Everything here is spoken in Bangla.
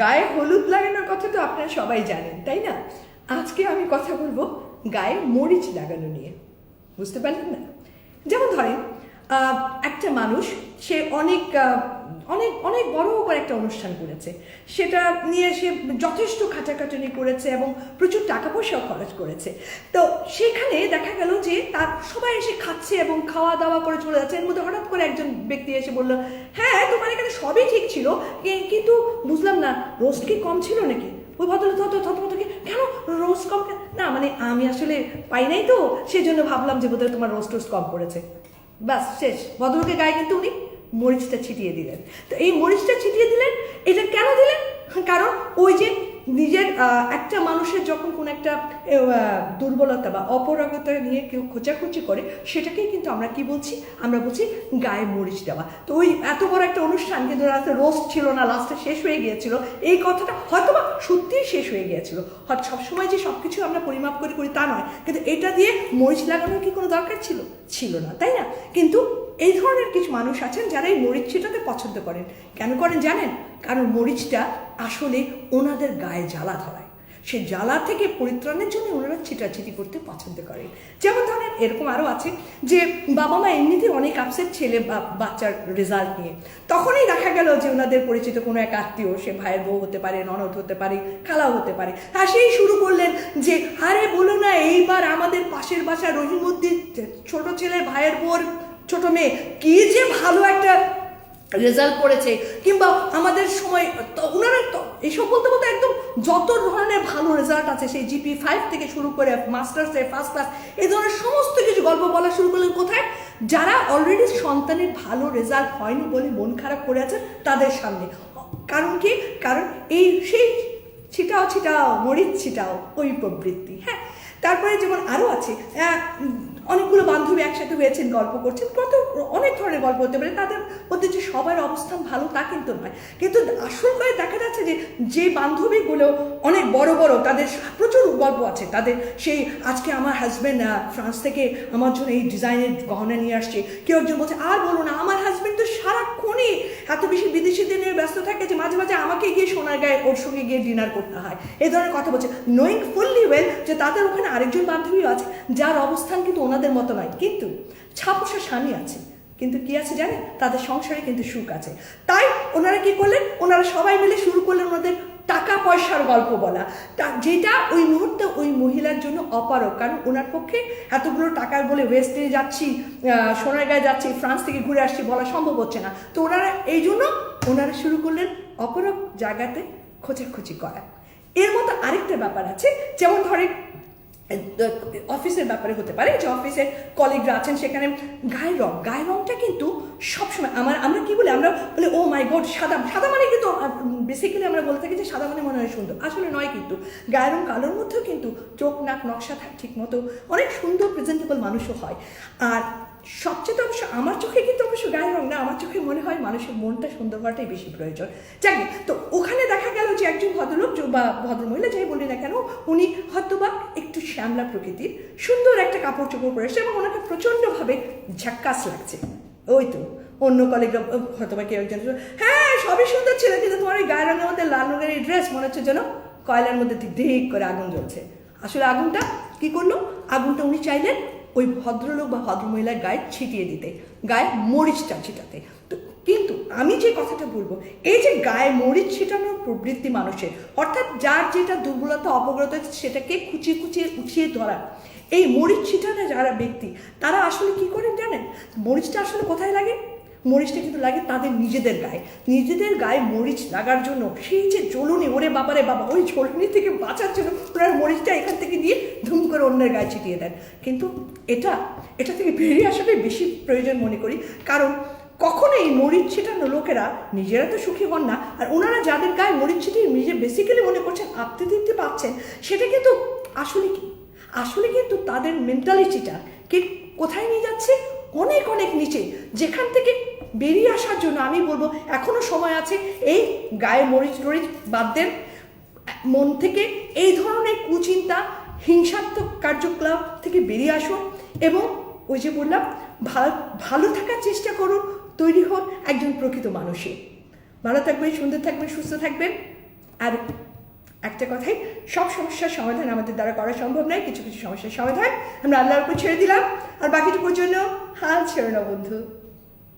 গায়ে হলুদ লাগানোর কথা তো আপনারা সবাই জানেন, তাই না? আজকে আমি কথা বলব গায়ে মরিচ লাগানো নিয়ে। বুঝতে পারলেন না? যেমন ধরেন একটা মানুষ, সে অনেক অনেক অনেক বড় করে একটা অনুষ্ঠান করেছে। সেটা নিয়ে সে যথেষ্ট খাটাখাটুনি করেছে এবং প্রচুর টাকা পয়সাও খরচ করেছে। তো সেখানে দেখা গেল যে তার সবাই এসে খাচ্ছে এবং খাওয়া দাওয়া করে চলে যাচ্ছে। এর মধ্যে হঠাৎ করে একজন ব্যক্তি এসে বলল হ্যাঁ তোমার এখানে ছিল কিন্তু বুঝলাম না রোস্ট কি কম ছিল নাকি? ওই ভদ্রলোক থত থতমতকে কেন রোস্ট কম? না মানে আমি আসলে পাই নাই তো সেই জন্য ভাবলাম যে বোধহয় তোমার রোস্ট টোস্ট কম পড়েছে। ব্যাস, শেষ। ভদ্রলোকের গায়ে কিন্তু উনি মরিচটা ছিটিয়ে দিলেন। তো এই মরিচটা ছিটিয়ে দিলেন, এটা কেন দিলেন? কারণ ওই যে নিজের একটা মানুষের যখন কোনো একটা দুর্বলতা বা অপরাগতা নিয়ে কেউ খোঁচাখুচি করে, সেটাকেই কিন্তু আমরা কি বলছি? আমরা বলছি গায়ে মরিচ দেওয়া। তো ওই এত বড় একটা অনুষ্ঠান কিন্তু রাতে রোস্ট ছিল না লাস্টে শেষ হয়ে গিয়েছিল। এই কথাটা হয়তো বা সত্যিই শেষ হয়ে গিয়েছিল। হয়তো সবসময় যে সব কিছু আমরা পরিমাপ করে করি তা নয়। কিন্তু এটা দিয়ে মরিচ লাগানোর কি কোনো দরকার ছিল? ছিল না, তাই না? কিন্তু এই ধরনের কিছু মানুষ আছেন যারা এই মরিচ ছিটাতে পছন্দ করেন। কেন করেন জানেন? কারণ মরিচটা আসলে ওনাদের গায়ে জ্বালা ধরায়। সে জ্বালা থেকে পরিত্রাণের জন্য ওনারা ছিটাছিটি করতে পছন্দ করেন। যেমন ধরেন, এরকম আরও আছে যে বাবা মা এমনিতেই অনেক আপসেট ছেলে বা বাচ্চার রেজাল্ট নিয়ে। তখনই দেখা গেল যে ওনাদের পরিচিত কোনো এক আত্মীয়, সে ভাইয়ের বউ হতে পারে, ননদ হতে পারে, খালাও হতে পারে। তা সেই শুরু করলেন যে, আরে বলো না, এইবার আমাদের পাশের বাসা রহিমুদ্দিন ছোট ছেলের ভাইয়ের বউর ছোট মেয়ে, কি যে ভালো একটা রেজাল্ট করেছে, কিংবা আমাদের সময় ওনারা তো, এসব বলতে বলতে একদম যত ধরনের ভালো রেজাল্ট আছে, সেই জিপি ফাইভ থেকে শুরু করে মাস্টার্সে ফার্স্ট ক্লাস এই ধরনের সমস্ত কিছু গল্প বলা শুরু করলেন কোথায়? যারা অলরেডি সন্তানের ভালো রেজাল্ট হয়নি বলে মন খারাপ করে আছেন তাদের সামনে। কারণ কি? কারণ এই সেই ছিটাও ছিটাও, মরিচ ছিটাও, ওই প্রবৃত্তি হ্যাঁ? তারপরে যেমন আরও আছে অনেকগুলো বান্ধবী একসাথে হয়েছেন, গল্প করছেন। কত অনেক ধরনের গল্প হতে পারে। তাদের মধ্যে যে সবার অবস্থান ভালো তা কিন্তু নয়। কিন্তু আসল করে দেখা যাচ্ছে যে যে বান্ধবীগুলো অনেক বড় বড়, তাদের প্রচুর গল্প আছে। তাদের সেই আজকে আমার হাজব্যান্ড ফ্রান্স থেকে আমার জন্য এই ডিজাইনের গহনা নিয়ে আসছে। কেউ একজন বলছে, আর বলো না, আমার হাজব্যান্ড তো সারাক্ষণই এত বেশি বিদেশিদের নিয়ে ব্যস্ত থাকে যে মাঝে মাঝে আমাকে গিয়ে সোনার গায়ে ওর সঙ্গে গিয়ে ডিনার করতে হয়। এই ধরনের কথা বলছে। নোয়িং ফুললি ওয়েল যে তাদের ওখানে আরেকজন বান্ধবীও আছে, যার অবস্থান কিন্তু ওনাদের মতো নয়। কিন্তু ছাপোষা স্বামী আছে। কিন্তু কি আছে জানেন? তাদের সংসারে কিন্তু সুখ আছে। তাই ওনারা কি করলেন? ওনারা সবাই মিলে শুরু করলেন ওনাদের টাকা পয়সার গল্প বলা। তা- যেটা ওই মুহূর্তে ওই মহিলার জন্য অপারক কারণ ওনার পক্ষে এতগুলো টাকার বলে ওয়েস্টে যাচ্ছি সোনারগাঁয়ে যাচ্ছি, ফ্রান্স থেকে ঘুরে আসছি বলা সম্ভব হচ্ছে না। তো ওনারা এই জন্য ওনারা শুরু করলেন অপরক জায়গাতে খোঁচাখুচি করা। এর মতো আরেকটা ব্যাপার আছে। যেমন ধরেন অফিসের ব্যাপারে হতে পারে যে অফিসের কলিগরা আছেন সেখানে গায়ের রং, গায়ের রংটা কিন্তু সবসময় আমার, আমরা কি বলি, আমরা বলি ও মাই গড সাদা সাদা মানে কিন্তু বেসিক্যালি আমরা বলে থাকি যে সাদা মানে মনে হয় সুন্দর। আসলে নয় কিন্তু, গায়ের রং কালোর মধ্যেও কিন্তু চোখ, নাক, নকশা থাকে ঠিক মতো অনেক সুন্দর প্রেজেন্টেবল মানুষও হয়। আর সবচেয়ে তো অবশ্য আমার চোখে কিন্তু অবশ্য গায়ের রং না, আমার চোখে মনে হয় মানুষের মনটা সুন্দর হওয়াটাই বেশি প্রয়োজন। যাকে, তো ওখানে দেখা গেল যে একজন ভদ্রলোক বা ভদ্রমহিলা যাই বলি না কেন, উনি হয়তো বা একটু শ্যামলা প্রকৃতির সুন্দর একটা কাপড় চোপড় পরে এসেছে এবং ওনাকে প্রচণ্ডভাবে ঝাক্কাস লাগছে। ওই তো, অন্য কলেগরা হয়তো বা কেউ একজন হ্যাঁ সবই সুন্দর ছিল, কিন্তু তোমার ওই গায়ের রঙের মধ্যে, লাল রঙের এই ড্রেস মনে হচ্ছে যেন কয়লার মধ্যে ঠিক ধিক করে আগুন জ্বলছে। আসলে আগুনটা কি করল? আগুনটা উনি চাইলেন ওই ভদ্রলোক বা ভদ্রমহিলার গায়ে ছিটিয়ে দিতে, গায়ে মরিচটা ছিটাতে কিন্তু আমি যে কথাটা বলব, এই যে গায়ে মরিচ ছিটানোর প্রবৃত্তি মানুষের, অর্থাৎ যার যেটা দুর্বলতা, অপগ্রতা আছে সেটাকে কুচিয়ে কুচিয়ে উঠিয়ে ধরা, এই মরিচ ছিটানো যারা ব্যক্তি, তারা আসলে কি করেন জানেন? মরিচটা আসলে কোথায় লাগে? মরিচটা কিন্তু লাগে তাদের নিজেদের গায়ে। নিজেদের গায়ে মরিচ লাগার জন্য সেই যে জ্বলুনি, ওরে বাবারে বাবা, ওই জ্বলুনি থেকে বাঁচার জন্য ওনার মরিচটা এখান থেকে দিয়ে ধুম করে অন্যের গায়ে ছিটিয়ে দেন। কিন্তু এটা এটা থেকে বেরিয়ে আসাটাই বেশি প্রয়োজন মনে করি। কারণ কখনো এই মরিচ ছিটানো লোকেরা নিজেরা তো সুখী হন না, আর ওনারা যাদের গায়ে মরিচ ছিটিয়ে নিজে বেসিক্যালি মনে করছেন আপনি দিতে পারছেন, সেটা কিন্তু আসলে কি? আসলে কিন্তু তাদের মেন্টালিটিটা কে কোথায় নিয়ে যাচ্ছে? অনেক অনেক নিচে। যেখান থেকে বেরিয়ে আসার জন্য আমি বলব, এখনও সময় আছে এই গায়ে মরিচ টরিচ বাদ দেন। মন থেকে এই ধরনের কুচিন্তা, হিংসাত্মক কার্যকলাপ থেকে বেরিয়ে আসুন এবং ওই যে বললাম, ভালো ভালো থাকার চেষ্টা করুন তৈরি হন একজন প্রকৃত মানুষে ভালো থাকবেন, সুন্দর থাকবেন, সুস্থ থাকবেন। আর একটা কথাই, সব সমস্যার সমাধান আমাদের দ্বারা করা সম্ভব নয়, কিছু কিছু সমস্যার সমাধান আমরা আল্লাহর উপর ছেড়ে দিলাম। আর বাকিটুকুর জন্য হাল ছেড়ে না বন্ধু।